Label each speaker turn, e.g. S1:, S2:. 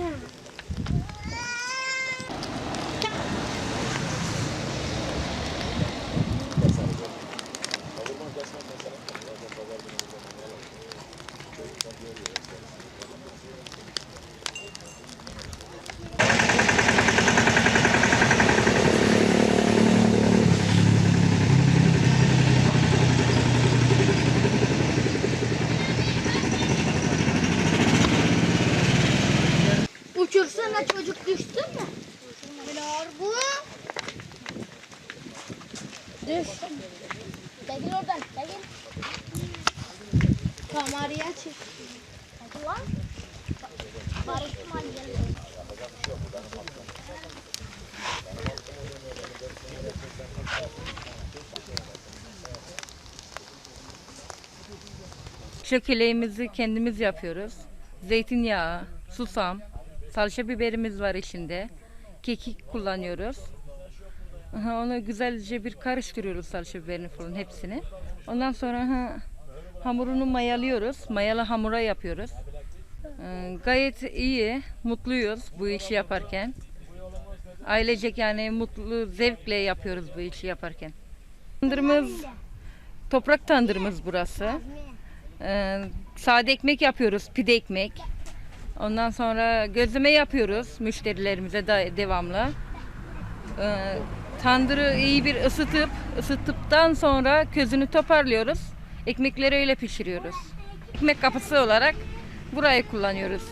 S1: Yeah. Uçursana çocuk düştü mü? Bilar bu. Düştü. Çekil oradan çekil. Kameraya çek. Hadi lan. Barış mal geliyor.
S2: Çökeleğimizi kendimiz yapıyoruz. Zeytinyağı, susam, salça biberimiz var içinde. Kekik kullanıyoruz. Onu güzelce bir karıştırıyoruz salça biberini falan hepsini. Ondan sonra ha, hamurunu mayalıyoruz. Mayalı hamura yapıyoruz. Ee, gayet iyi, mutluyuz bu işi yaparken. Ailecek yani mutlu, zevkle yapıyoruz bu işi yaparken. Tandırımız, toprak tandırımız burası. Ee, sade ekmek yapıyoruz, pide ekmek. Ondan sonra gözleme yapıyoruz müşterilerimize da devamlı. Ee, tandırı iyi bir ısıtıp, ısıttıktan sonra közünü toparlıyoruz. Ekmekleri öyle pişiriyoruz. Ekmek kapısı olarak burayı kullanıyoruz.